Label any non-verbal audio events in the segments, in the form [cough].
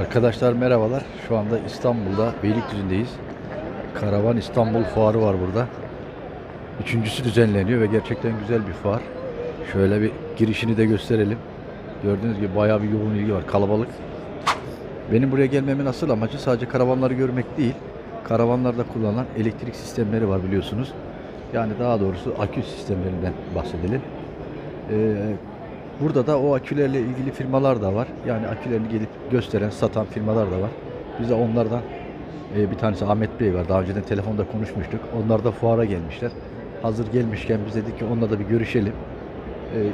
Arkadaşlar merhabalar. Şu anda İstanbul'da Beylikdüzü'ndeyiz. Karavan İstanbul Fuarı var burada. Üçüncüsü düzenleniyor ve gerçekten güzel bir fuar. Şöyle bir girişini de gösterelim. Gördüğünüz gibi bayağı bir yoğun ilgi var. Kalabalık. Benim buraya gelmemin asıl amacı sadece karavanları görmek değil. Karavanlarda kullanılan elektrik sistemleri var biliyorsunuz. Yani daha doğrusu akü sistemlerinden bahsedelim. Ee, burada da o akülerle ilgili firmalar da var. Yani akülerini gelip gösteren, satan firmalar da var. Biz de onlardan e, bir tanesi Ahmet Bey var. Daha önceden telefonda konuşmuştuk. Onlar da fuara gelmişler. Hazır gelmişken biz dedik ki onunla da bir görüşelim. Ee,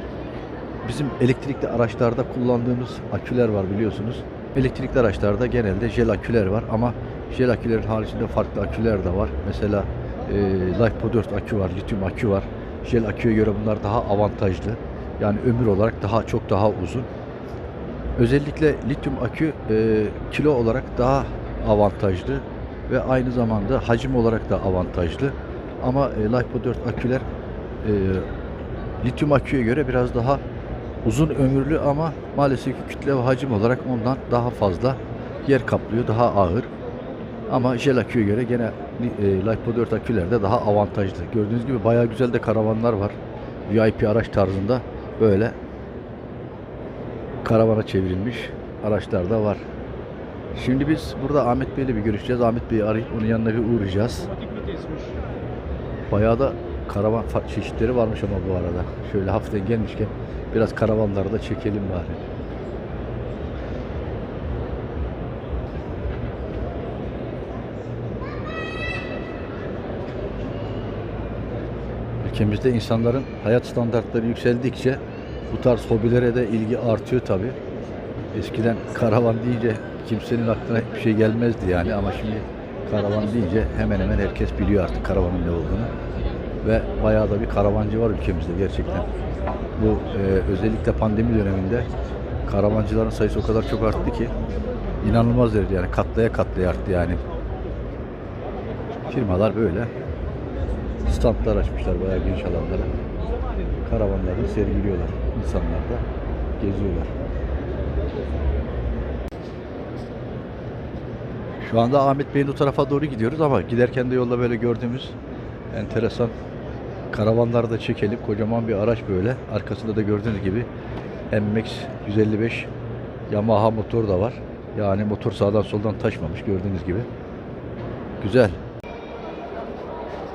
bizim elektrikli araçlarda kullandığımız aküler var biliyorsunuz. Elektrikli araçlarda genelde jel aküler var ama jel akülerin haricinde farklı aküler de var. Mesela e, LiFePO 4 akü var, lityum akü var. Jel aküye göre bunlar daha avantajlı. Yani ömür olarak daha çok daha uzun. Özellikle lityum akü e, kilo olarak daha avantajlı ve aynı zamanda hacim olarak da avantajlı. Ama e, LiFePO 4 aküler e, lityum aküye göre biraz daha uzun ömürlü ama maalesef ki kütle ve hacim olarak ondan daha fazla yer kaplıyor, daha ağır. Ama jel aküye göre gene e, LiFePO 4 akülerde daha avantajlı. Gördüğünüz gibi bayağı güzel de karavanlar var. VIP araç tarzında böyle karavana çevrilmiş araçlar da var. Şimdi biz burada Ahmet Bey'le bir görüşeceğiz. Ahmet Bey'i arayıp onun yanına bir uğrayacağız. Bayağı da karavan çeşitleri varmış ama bu arada. Şöyle hafiften gelmişken biraz karavanları da çekelim bari. Ülkemizde insanların hayat standartları yükseldikçe bu tarz hobilere de ilgi artıyor tabi. Eskiden karavan deyince kimsenin aklına hiçbir şey gelmezdi yani ama şimdi karavan deyince hemen hemen herkes biliyor artık karavanın ne olduğunu. Ve bayağı da bir karavancı var ülkemizde gerçekten. Bu e, özellikle pandemi döneminde karavancıların sayısı o kadar çok arttı ki inanılmaz derece yani katlaya katlaya arttı yani. Firmalar böyle standlar açmışlar bayağı geniş alanlara. Karavanlarını sergiliyorlar. İnsanlar da geziyorlar. Şu anda Ahmet Bey'in o tarafa doğru gidiyoruz ama giderken de yolda böyle gördüğümüz enteresan karavanları da çekelim. Kocaman bir araç böyle. Arkasında da gördüğünüz gibi MX 155 Yamaha motor da var. Yani motor sağdan soldan taşmamış gördüğünüz gibi. Güzel.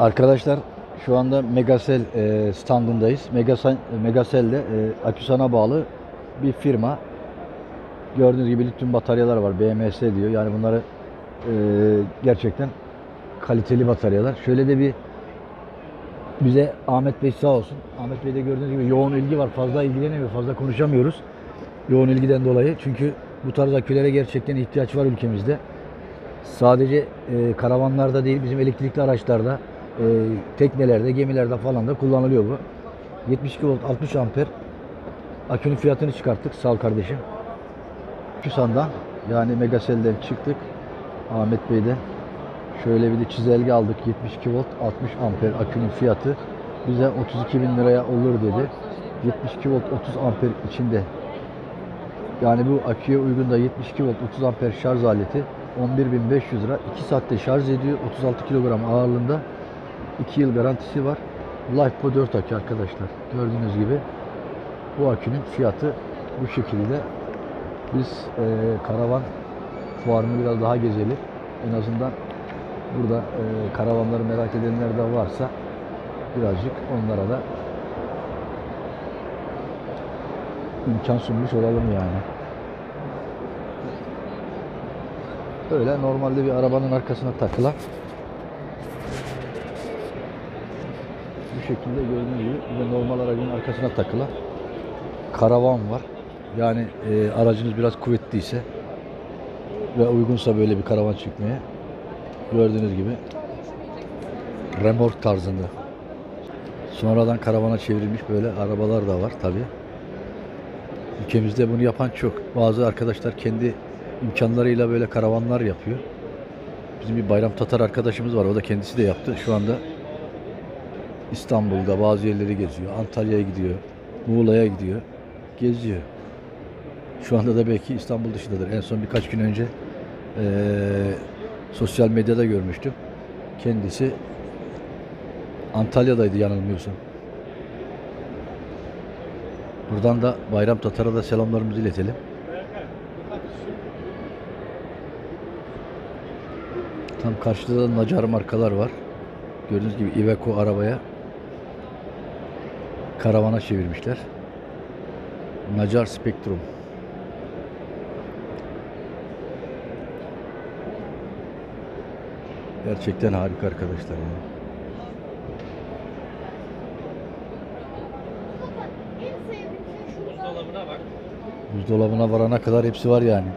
Arkadaşlar şu anda Megasel e, standındayız. Megasel, Megasel'de e, Aküsan'a bağlı bir firma. Gördüğünüz gibi lityum bataryalar var. BMS diyor. Yani bunları e, gerçekten kaliteli bataryalar. Şöyle de bir bize Ahmet Bey sağ olsun. Ahmet Bey'de gördüğünüz gibi yoğun ilgi var. Fazla ilgilenemiyor. Fazla konuşamıyoruz. Yoğun ilgiden dolayı. Çünkü bu tarz akülere gerçekten ihtiyaç var ülkemizde. Sadece e, karavanlarda değil, bizim elektrikli araçlarda, e, teknelerde, gemilerde falan da kullanılıyor bu. 72 volt 60 amper akünün fiyatını çıkarttık. Sağ ol kardeşim. Küsan'dan yani Megasel'den çıktık. Ahmet Bey'den. Şöyle bir de çizelge aldık. 72 volt 60 amper akünün fiyatı bize 32 bin liraya olur dedi. 72 volt 30 amper içinde yani bu aküye uygun da 72 volt 30 amper şarj aleti 11.500 lira. 2 saatte şarj ediyor. 36 kilogram ağırlığında. 2 yıl garantisi var. LifePo 4 akü arkadaşlar. Gördüğünüz gibi bu akünün fiyatı bu şekilde. Biz e, karavan fuarını biraz daha gezelim. En azından burada e, karavanları merak edenler de varsa birazcık onlara da imkan sunmuş olalım yani. Öyle normalde bir arabanın arkasına takılan şekilde gördüğünüz gibi bir de normal aracın arkasına takılan karavan var. Yani e, aracınız biraz kuvvetliyse ve uygunsa böyle bir karavan çıkmaya gördüğünüz gibi remork tarzında sonradan karavana çevrilmiş böyle arabalar da var tabi. Ülkemizde bunu yapan çok. Bazı arkadaşlar kendi imkanlarıyla böyle karavanlar yapıyor. Bizim bir Bayram Tatar arkadaşımız var. O da kendisi de yaptı. Şu anda İstanbul'da bazı yerleri geziyor. Antalya'ya gidiyor. Muğla'ya gidiyor. Geziyor. Şu anda da belki İstanbul dışındadır. En son birkaç gün önce eee, sosyal medyada görmüştüm. Kendisi Antalya'daydı yanılmıyorsam. Buradan da Bayram Tatar'a da selamlarımızı iletelim. Tam karşıda da Nacar markalar var. Gördüğünüz gibi Iveco arabaya karavana çevirmişler. Nacar Spectrum. Gerçekten harika arkadaşlar. ya. Buzdolabına bak. Buzdolabına varana kadar hepsi var yani.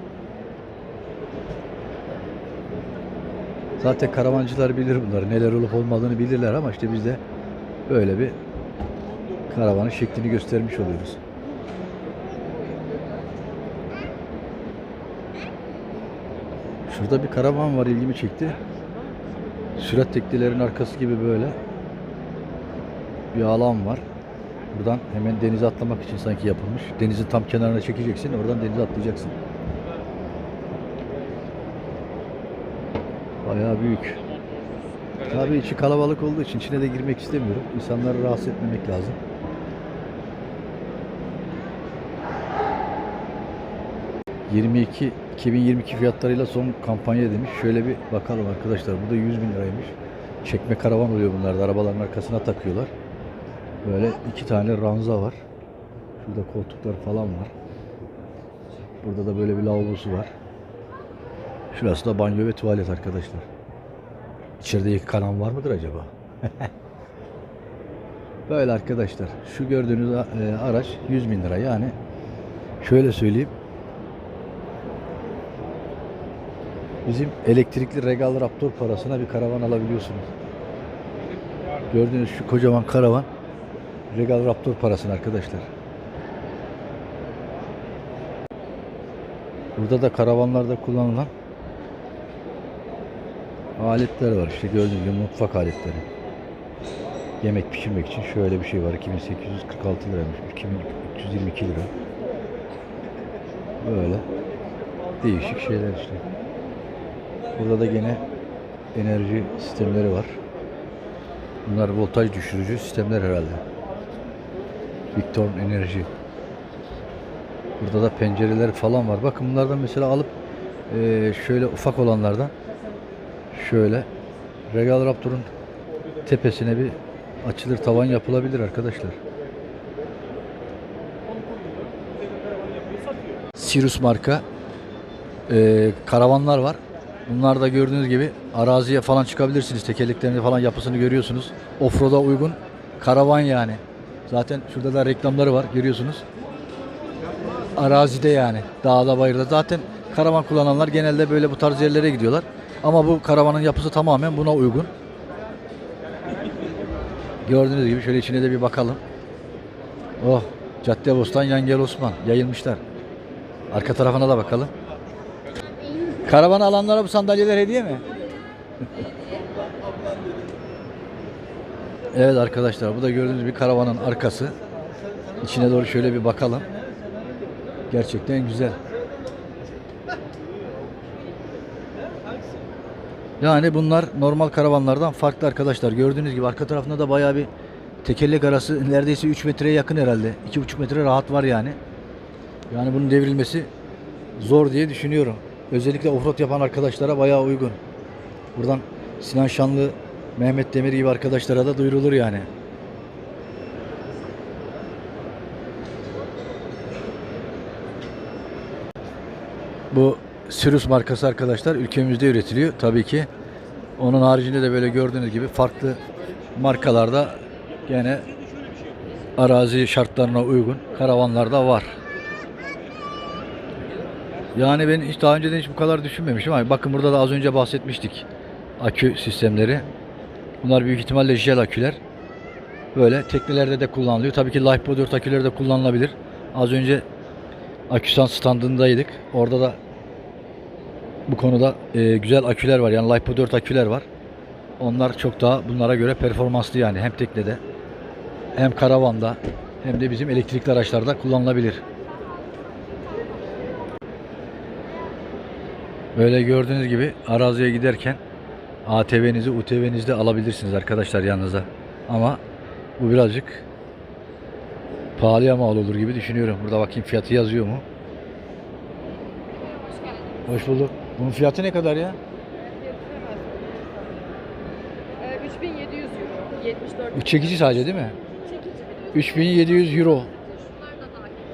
Zaten karavancılar bilir bunları. Neler olup olmadığını bilirler ama işte biz de böyle bir karavanın şeklini göstermiş oluyoruz. Şurada bir karavan var ilgimi çekti. Sürat teknelerinin arkası gibi böyle bir alan var. Buradan hemen denize atlamak için sanki yapılmış. Denizin tam kenarına çekeceksin. Oradan denize atlayacaksın. Bayağı büyük. Tabii içi kalabalık olduğu için içine de girmek istemiyorum. İnsanları rahatsız etmemek lazım. ...22... 2022 fiyatlarıyla son kampanya demiş. Şöyle bir bakalım arkadaşlar. Bu da 100 bin liraymış. Çekme karavan oluyor bunlar da. Arabaların arkasına takıyorlar. Böyle iki tane ranza var. Şurada koltuklar falan var. Burada da böyle bir lavabosu var. Şurası da banyo ve tuvalet arkadaşlar. İçeride yıkanan var mıdır acaba? [laughs] böyle arkadaşlar. Şu gördüğünüz e, araç 100 bin lira. Yani şöyle söyleyeyim. Bizim elektrikli Regal Raptor parasına bir karavan alabiliyorsunuz. Gördüğünüz şu kocaman karavan Regal Raptor parasını arkadaşlar. Burada da karavanlarda kullanılan aletler var. İşte gördüğünüz gibi mutfak aletleri. Yemek pişirmek için şöyle bir şey var. 2846 liraymış. 2322 lira. Böyle değişik şeyler işte. Burada da gene enerji sistemleri var. Bunlar voltaj düşürücü sistemler herhalde. Victor Enerji. Burada da pencereler falan var. Bakın bunlardan mesela alıp eee, şöyle ufak olanlardan şöyle Regal Raptor'un tepesine bir açılır tavan yapılabilir arkadaşlar. Sirius marka eee, karavanlar var. Bunlar da gördüğünüz gibi araziye falan çıkabilirsiniz. Tekerleklerini falan yapısını görüyorsunuz. Offroad'a uygun karavan yani. Zaten şurada da reklamları var görüyorsunuz. Arazide yani. Dağda bayırda. Zaten karavan kullananlar genelde böyle bu tarz yerlere gidiyorlar. Ama bu karavanın yapısı tamamen buna uygun. Gördüğünüz gibi şöyle içine de bir bakalım. Oh, Caddebostan Yangel Osman yayılmışlar. Arka tarafına da bakalım. Karavan alanlara bu sandalyeler hediye mi? evet arkadaşlar bu da gördüğünüz bir karavanın arkası. İçine doğru şöyle bir bakalım. Gerçekten güzel. Yani bunlar normal karavanlardan farklı arkadaşlar. Gördüğünüz gibi arka tarafında da bayağı bir tekerlek arası neredeyse 3 metreye yakın herhalde. 2,5 metre rahat var yani. Yani bunun devrilmesi zor diye düşünüyorum. Özellikle offroad yapan arkadaşlara bayağı uygun. Buradan Sinan Şanlı, Mehmet Demir gibi arkadaşlara da duyurulur yani. Bu Sirius markası arkadaşlar ülkemizde üretiliyor tabii ki. Onun haricinde de böyle gördüğünüz gibi farklı markalarda gene arazi şartlarına uygun karavanlar da var. Yani ben hiç daha önceden hiç bu kadar düşünmemişim ama bakın burada da az önce bahsetmiştik. Akü sistemleri. Bunlar büyük ihtimalle jel aküler. Böyle teknelerde de kullanılıyor. Tabii ki Lifeboat 4 aküleri de kullanılabilir. Az önce Aküsan standındaydık. Orada da bu konuda e, güzel aküler var. Yani Lifeboat 4 aküler var. Onlar çok daha bunlara göre performanslı yani. Hem teknede hem karavanda hem de bizim elektrikli araçlarda kullanılabilir. Böyle gördüğünüz gibi araziye giderken ATV'nizi, UTV'nizi de alabilirsiniz arkadaşlar yanınıza. Ama bu birazcık pahalıya mal olur gibi düşünüyorum. Burada bakayım fiyatı yazıyor mu? Hoş bulduk. Bunun fiyatı ne kadar ya? Ee, 3700 euro. 74. Bu çekici sadece değil mi? Çekici bir de 3700 euro.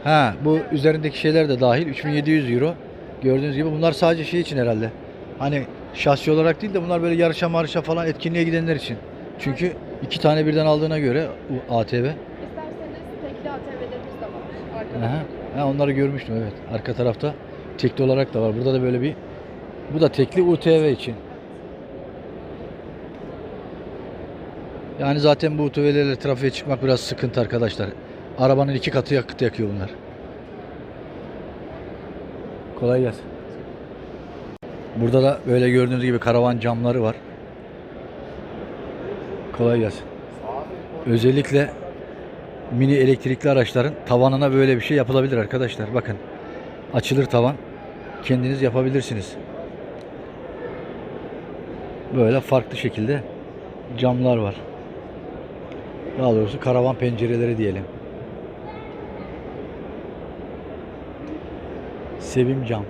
Ha, bu üzerindeki şeyler de dahil 3700 euro. Gördüğünüz gibi bunlar sadece şey için herhalde. Hani şahsi olarak değil de bunlar böyle yarışa marışa falan etkinliğe gidenler için. Çünkü iki tane birden aldığına göre ATV. İsterseniz tekli ATV'lerimiz de var. Arkada. Ha, onları görmüştüm evet. Arka tarafta tekli olarak da var. Burada da böyle bir bu da tekli UTV için. Yani zaten bu UTV'lerle trafiğe çıkmak biraz sıkıntı arkadaşlar. Arabanın iki katı yakıt yakıyor bunlar. Kolay gelsin. Burada da böyle gördüğünüz gibi karavan camları var. Kolay gelsin. Özellikle mini elektrikli araçların tavanına böyle bir şey yapılabilir arkadaşlar. Bakın. Açılır tavan. Kendiniz yapabilirsiniz. Böyle farklı şekilde camlar var. Daha doğrusu karavan pencereleri diyelim. Sevim cam.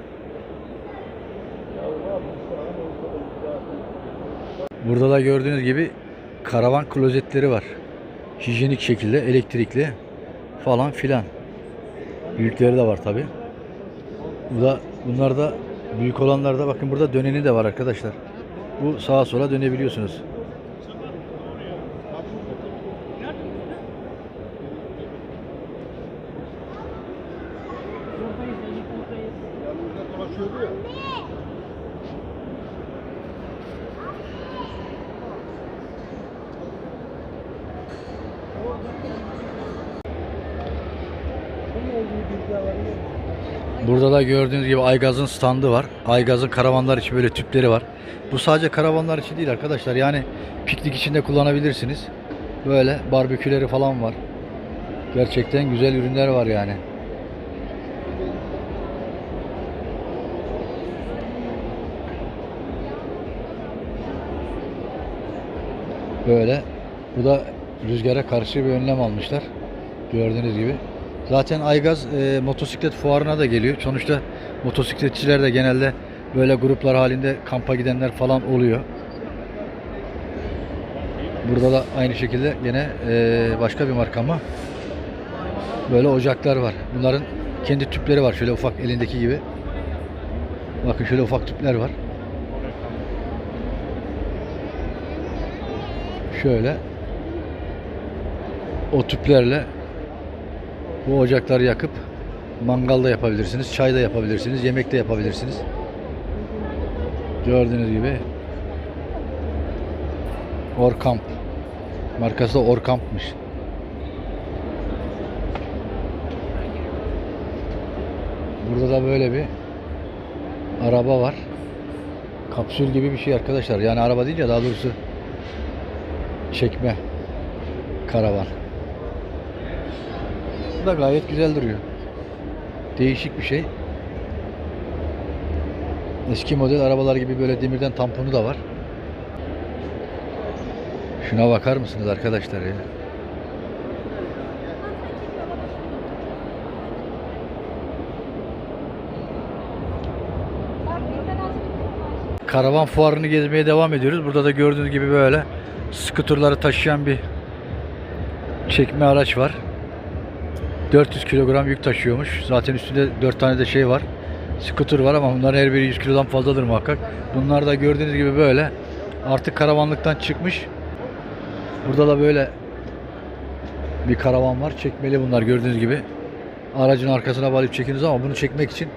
Burada da gördüğünüz gibi karavan klozetleri var. Hijyenik şekilde elektrikli falan filan. Büyükleri de var tabi. Bu da bunlar da büyük olanlar da bakın burada döneni de var arkadaşlar. Bu sağa sola dönebiliyorsunuz. Burada da gördüğünüz gibi Aygaz'ın standı var. Aygaz'ın karavanlar için böyle tüpleri var. Bu sadece karavanlar için değil arkadaşlar. Yani piknik için de kullanabilirsiniz. Böyle barbeküleri falan var. Gerçekten güzel ürünler var yani. Böyle. Bu da rüzgara karşı bir önlem almışlar. Gördüğünüz gibi. Zaten Aygaz e, motosiklet fuarına da geliyor. Sonuçta motosikletçiler de genelde böyle gruplar halinde kampa gidenler falan oluyor. Burada da aynı şekilde yine e, başka bir marka ama böyle ocaklar var. Bunların kendi tüpleri var. Şöyle ufak elindeki gibi. Bakın şöyle ufak tüpler var. Şöyle o tüplerle bu ocakları yakıp mangal da yapabilirsiniz, çay da yapabilirsiniz, yemek de yapabilirsiniz. Gördüğünüz gibi Orkamp. Markası da Orkamp'mış. Burada da böyle bir araba var. Kapsül gibi bir şey arkadaşlar. Yani araba değil ya daha doğrusu çekme karavan. Bu gayet güzel duruyor. Değişik bir şey. Eski model arabalar gibi böyle demirden tamponu da var. Şuna bakar mısınız arkadaşlar ya? Karavan fuarını gezmeye devam ediyoruz. Burada da gördüğünüz gibi böyle skuturları taşıyan bir çekme araç var. 400 kilogram yük taşıyormuş. Zaten üstünde 4 tane de şey var. Scooter var ama bunların her biri 100 kilodan fazladır muhakkak. Bunlar da gördüğünüz gibi böyle artık karavanlıktan çıkmış. Burada da böyle bir karavan var. Çekmeli bunlar gördüğünüz gibi. Aracın arkasına bağlayıp çekiniz ama bunu çekmek için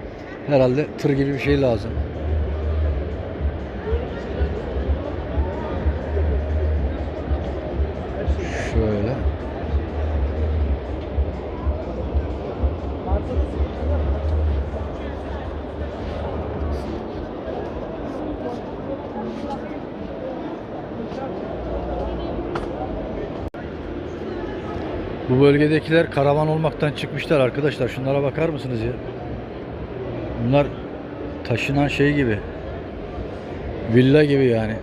herhalde tır gibi bir şey lazım. Bu bölgedekiler karavan olmaktan çıkmışlar arkadaşlar. Şunlara bakar mısınız ya? Bunlar taşınan şey gibi. Villa gibi yani.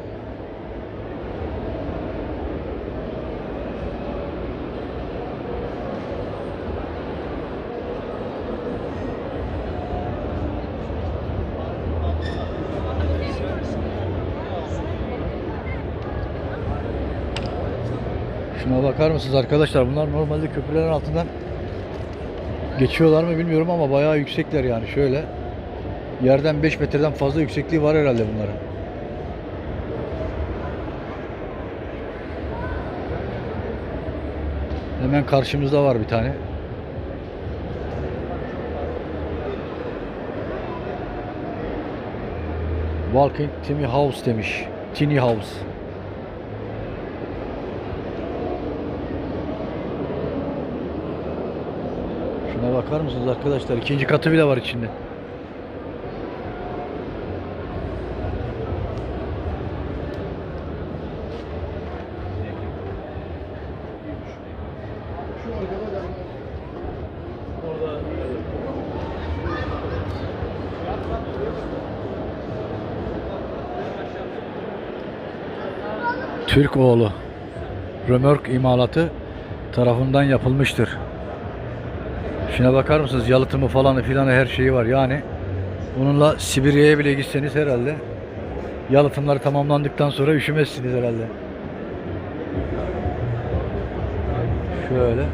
Şuna bakar mısınız arkadaşlar? Bunlar normalde köprülerin altından geçiyorlar mı bilmiyorum ama bayağı yüksekler yani şöyle. Yerden 5 metreden fazla yüksekliği var herhalde bunların. Hemen karşımızda var bir tane. Walking Tiny House demiş. Tiny House. Şuna bakar mısınız arkadaşlar? İkinci katı bile var içinde. Türk oğlu römork imalatı tarafından yapılmıştır. Şuna bakar mısınız? Yalıtımı falanı filanı her şeyi var. Yani bununla Sibirya'ya bile gitseniz herhalde yalıtımlar tamamlandıktan sonra üşümezsiniz herhalde. Şöyle.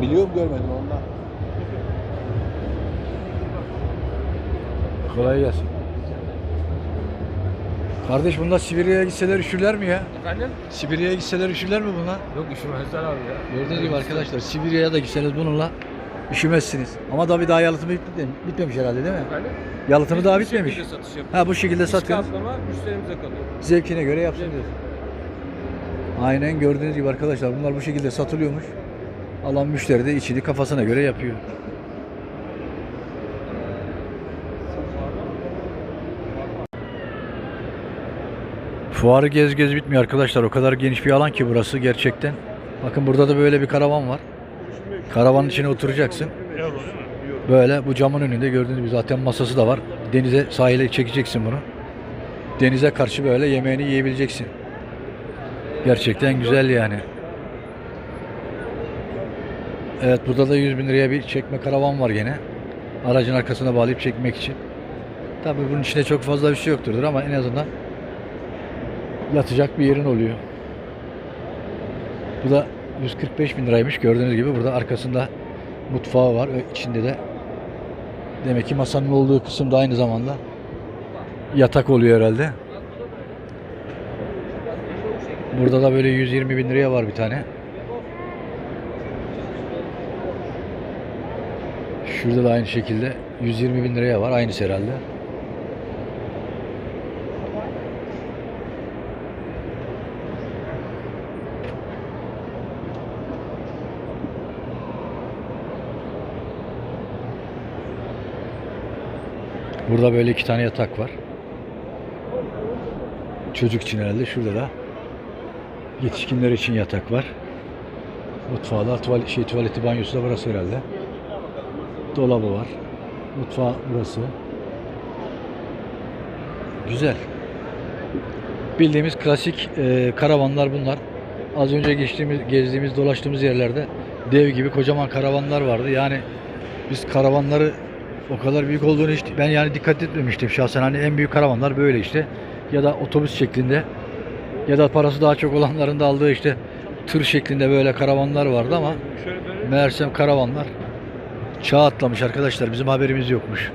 Biliyorum görmedim ondan. Kolay gelsin. Kardeş bunlar Sibirya'ya gitseler üşürler mi ya? Efendim? Sibirya'ya gitseler üşürler mi bunlar? Yok üşümezler abi ya. Gördüğünüz gibi arkadaşlar Sibirya'ya da gitseniz bununla üşümezsiniz. Ama tabii daha yalıtımı bitmemiş, bitmemiş herhalde değil mi? Efendim? Yalıtımı daha Bu bitmemiş. şekilde satış yapıyoruz. Ha bu şekilde satıyoruz. kaplama müşterimize kalıyor. Zevkine göre yapsın diyorsun. Aynen gördüğünüz gibi arkadaşlar bunlar bu şekilde satılıyormuş. Alan müşteri de içini kafasına göre yapıyor. Fuarı gez gez bitmiyor arkadaşlar. O kadar geniş bir alan ki burası gerçekten. Bakın burada da böyle bir karavan var. Karavanın içine oturacaksın. Böyle bu camın önünde gördüğünüz gibi zaten masası da var. Denize sahile çekeceksin bunu. Denize karşı böyle yemeğini yiyebileceksin. Gerçekten güzel yani. Evet burada da 100 bin liraya bir çekme karavan var gene. Aracın arkasına bağlayıp çekmek için. Tabii bunun içinde çok fazla bir şey yoktur ama en azından yatacak bir yerin oluyor. Bu da 145 bin liraymış gördüğünüz gibi burada arkasında mutfağı var ve içinde de demek ki masanın olduğu kısım da aynı zamanda yatak oluyor herhalde. Burada da böyle 120 bin liraya var bir tane. Şurada da aynı şekilde 120 bin liraya var. Aynısı herhalde. Burada böyle iki tane yatak var. Çocuk için herhalde. Şurada da yetişkinler için yatak var. Mutfağı da tuvalet, şey, tuvaleti banyosu da burası herhalde. Dolabı var. Mutfağı burası. Güzel. Bildiğimiz klasik e, karavanlar bunlar. Az önce geçtiğimiz, gezdiğimiz, dolaştığımız yerlerde dev gibi kocaman karavanlar vardı. Yani biz karavanları o kadar büyük olduğunu hiç ben yani dikkat etmemiştim şahsen. Hani en büyük karavanlar böyle işte ya da otobüs şeklinde ya da parası daha çok olanların da aldığı işte tır şeklinde böyle karavanlar vardı ama meğersem karavanlar çağ atlamış arkadaşlar. Bizim haberimiz yokmuş.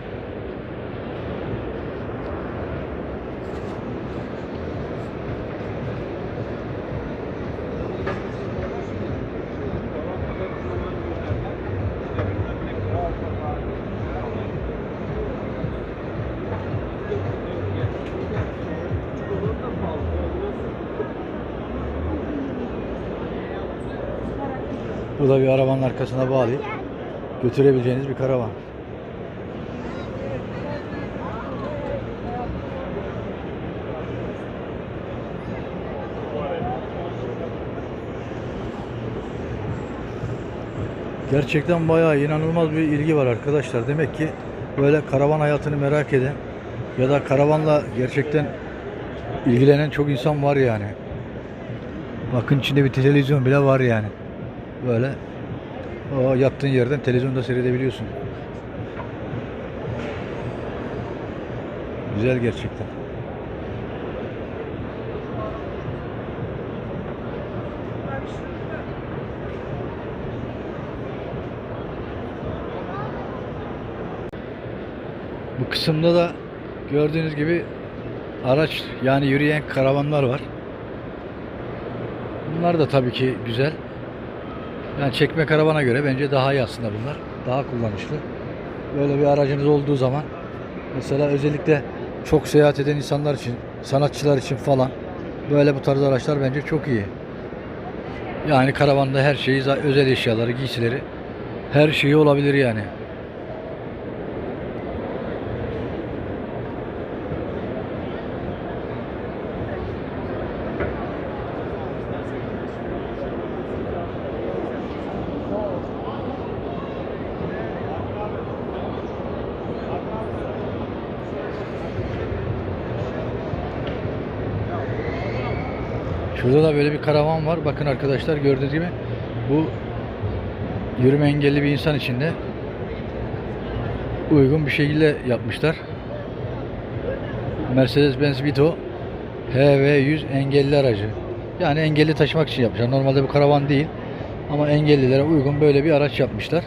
Bu da bir arabanın arkasına bağlayıp götürebileceğiniz bir karavan. Gerçekten bayağı inanılmaz bir ilgi var arkadaşlar. Demek ki böyle karavan hayatını merak eden ya da karavanla gerçekten ilgilenen çok insan var yani. Bakın içinde bir televizyon bile var yani. Böyle o yattığın yerden televizyonda seyredebiliyorsun. Güzel gerçekten. Bu kısımda da gördüğünüz gibi araç yani yürüyen karavanlar var. Bunlar da tabii ki güzel. Yani çekme karavana göre bence daha iyi aslında bunlar. Daha kullanışlı. Böyle bir aracınız olduğu zaman mesela özellikle çok seyahat eden insanlar için, sanatçılar için falan böyle bu tarz araçlar bence çok iyi. Yani karavanda her şeyi, özel eşyaları, giysileri her şeyi olabilir yani. Şurada da böyle bir karavan var. Bakın arkadaşlar gördüğünüz gibi bu yürüme engelli bir insan için de uygun bir şekilde yapmışlar. Mercedes-Benz Vito HV100 engelli aracı. Yani engelli taşımak için yapmışlar. Normalde bu karavan değil. Ama engellilere uygun böyle bir araç yapmışlar.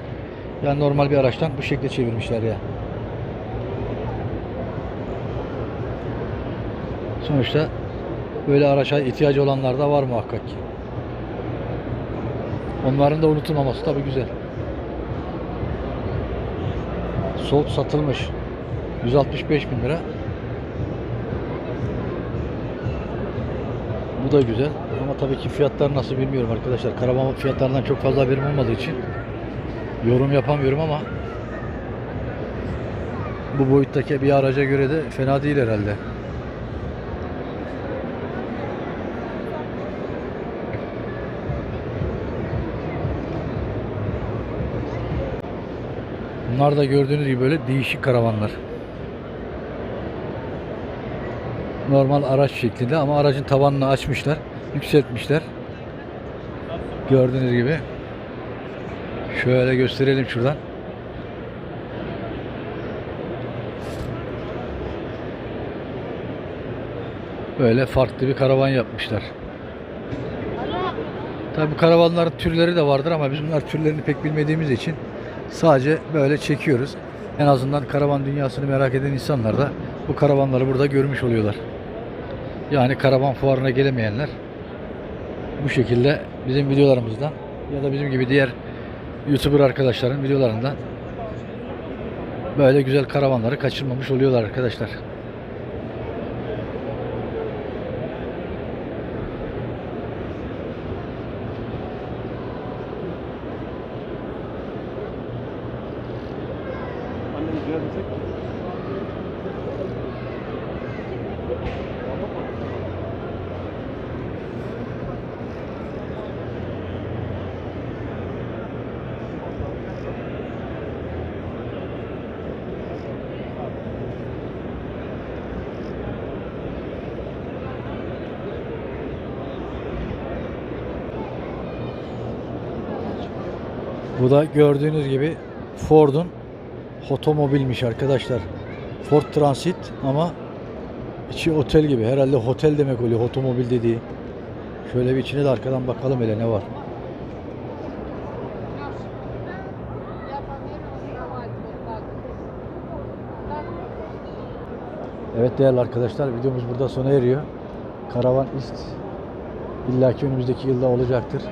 Yani normal bir araçtan bu şekilde çevirmişler ya. Sonuçta böyle araça ihtiyacı olanlar da var muhakkak ki. Onların da unutulmaması tabii güzel. Soğut satılmış. 165 bin lira. Bu da güzel. Ama tabii ki fiyatlar nasıl bilmiyorum arkadaşlar. Karavan fiyatlarından çok fazla haberim olmadığı için yorum yapamıyorum ama bu boyuttaki bir araca göre de fena değil herhalde. Bunlar da gördüğünüz gibi böyle değişik karavanlar. Normal araç şeklinde ama aracın tavanını açmışlar, yükseltmişler. Gördüğünüz gibi. Şöyle gösterelim şuradan. Böyle farklı bir karavan yapmışlar. Tabi karavanların türleri de vardır ama biz bunlar türlerini pek bilmediğimiz için sadece böyle çekiyoruz. En azından karavan dünyasını merak eden insanlar da bu karavanları burada görmüş oluyorlar. Yani karavan fuarına gelemeyenler bu şekilde bizim videolarımızdan ya da bizim gibi diğer YouTuber arkadaşların videolarından böyle güzel karavanları kaçırmamış oluyorlar arkadaşlar. Da gördüğünüz gibi Ford'un otomobilmiş arkadaşlar. Ford Transit ama içi otel gibi. Herhalde otel demek oluyor otomobil dediği. Şöyle bir içine de arkadan bakalım hele ne var. Evet değerli arkadaşlar videomuz burada sona eriyor. Karavan ist illaki önümüzdeki yılda olacaktır.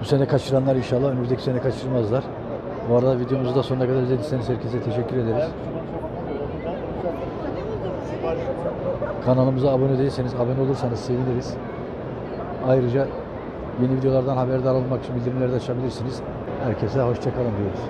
Bu sene kaçıranlar inşallah önümüzdeki sene kaçırmazlar. Bu arada videomuzu da sonuna kadar izlediyseniz herkese teşekkür ederiz. Kanalımıza abone değilseniz abone olursanız seviniriz. Ayrıca yeni videolardan haberdar olmak için bildirimleri de açabilirsiniz. Herkese hoşçakalın diyoruz.